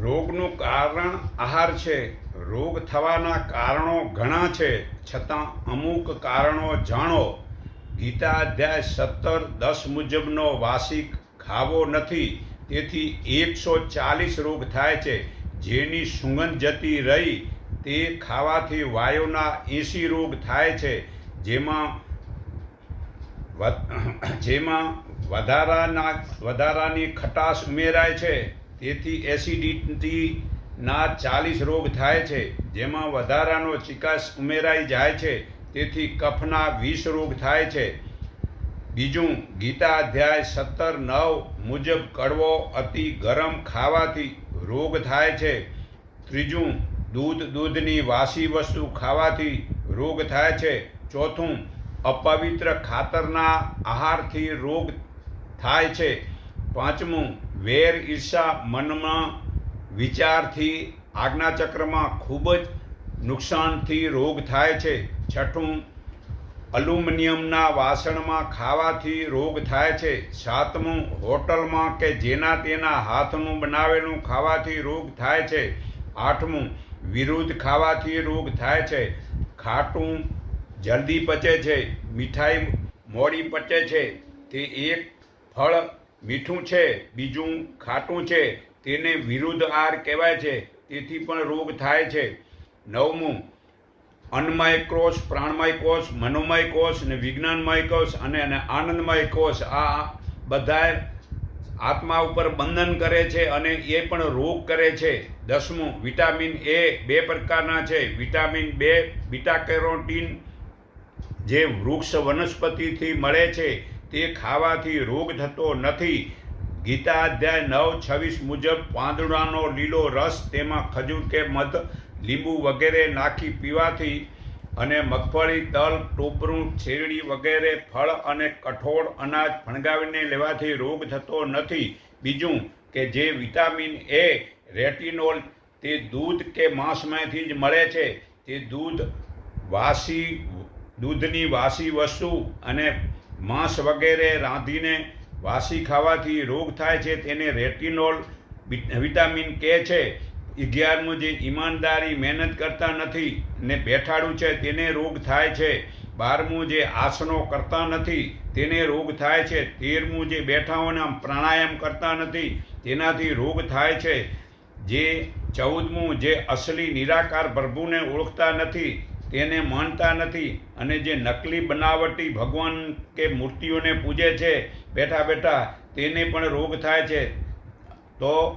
રોગનું કારણ આહાર છે. રોગ થવાના કારણો ઘણા છે. છતાં અમુક કારણો જાણો. ગીતા અધ્યાય સત્તર દસ મુજબનો વાસિક ખાવો નથી. તેથી એકસો ચાલીસ રોગ થાય છે. જેની સુગંધ જતી રહી તે ખાવાથી વાયુના એંસી રોગ થાય છે. જેમાં જેમાં વધારાના, વધારાની ખટાશ ઉમેરાય છે. તેથી એસિડિટીના ચાલીસ રોગ થાય છે, જેમાં વધારાનો ચિકાસ ઉમેરાઈ જાય છે, તેથી કફના વીસ રોગ થાય છે. બીજું, ગીતા અધ્યાય સત્તર નવ મુજબ કડવો અતિ ગરમ ખાવાથી રોગ થાય છે. ત્રીજું, દૂધ દૂધની વાસી વસ્તુ ખાવાથી રોગ થાય છે. ચોથું, અપવિત્ર ખાતરના આહારથી રોગ થાય છે. પાંચમું, વેર ઈર્ષા મનમાં વિચારથી આજ્ઞાચક્રમાં ખૂબ જ નુકસાનથી રોગ થાય છે. છઠ્ઠું અલ્યુમિનિયમના વાસણમાં ખાવાથી રોગ થાય છે. સાતમું, હોટલમાં કે જેના તેના હાથનું બનાવેલું ખાવાથી રોગ થાય છે. આઠમું, વિરુદ્ધ ખાવાથી રોગ થાય છે. ખાટું જલ્દી પચે છે, મીઠાઈ મોડી પચે છે. તે એક ફળ મીઠું છે, બીજું ખાટું છે, તેને વિરુદ્ધ આહાર કહેવાય છે. તેથી પણ રોગ થાય છે. નવમું, અન્નમય કોષ, પ્રાણમય કોષ, મનોમય કોષ અને વિજ્ઞાનમય કોષ અને આનંદમય કોષ આ બધા આત્મા ઉપર બંધન કરે છે અને એ પણ રોગ કરે છે. દસમું, વિટામિન એ બે પ્રકારના છે. વિટામિન બે, બીટા કેરોટીન જે વૃક્ષ વનસ્પતિથી મળે છે. તે ખાવાથી રોગ થતો નથી. ગીતા અધ્યાય નવ છવ્વીસ મુજબ પાંદડાનો લીલો રસ તેમાં ખજૂર કે મધ, લીંબુ વગેરે નાખી પીવાથી અને મગફળી, તલ, ટોપરું, શેરડી વગેરે ફળ અને કઠોળ અનાજ ફણગાવીને લેવાથી રોગ થતો નથી. બીજું કે જે વિટામિન એ, રેટિનોલ, તે દૂધ કે માંસમાંથી જ મળે છે. તે દૂધ વાસી, દૂધની વાસી વસ્તુ અને માંસ વગેરે રાંધીને વાસી ખાવાથી રોગ થાય છે તેને રેટિનોલ વિટામિન કે છે. અગિયારમું જે ઈમાનદારી મહેનત કરતા નથી ને બેઠાડું છે તેને રોગ થાય છે. બારમું જે આસનો કરતા નથી તેને રોગ થાય છે. તેરમું જે બેઠા હોય ને આમ પ્રાણાયામ કરતા નથી તેનાથી રોગ થાય છે. જે ચૌદમું જે અસલી નિરાકાર પ્રભુને ઓળખતા નથી તેને માનતા નથી અને જે નકલી બનાવટી ભગવાન કે મૂર્તિઓને પૂજે છે, બેઠા બેઠા તેને પણ રોગ થાય છે. તો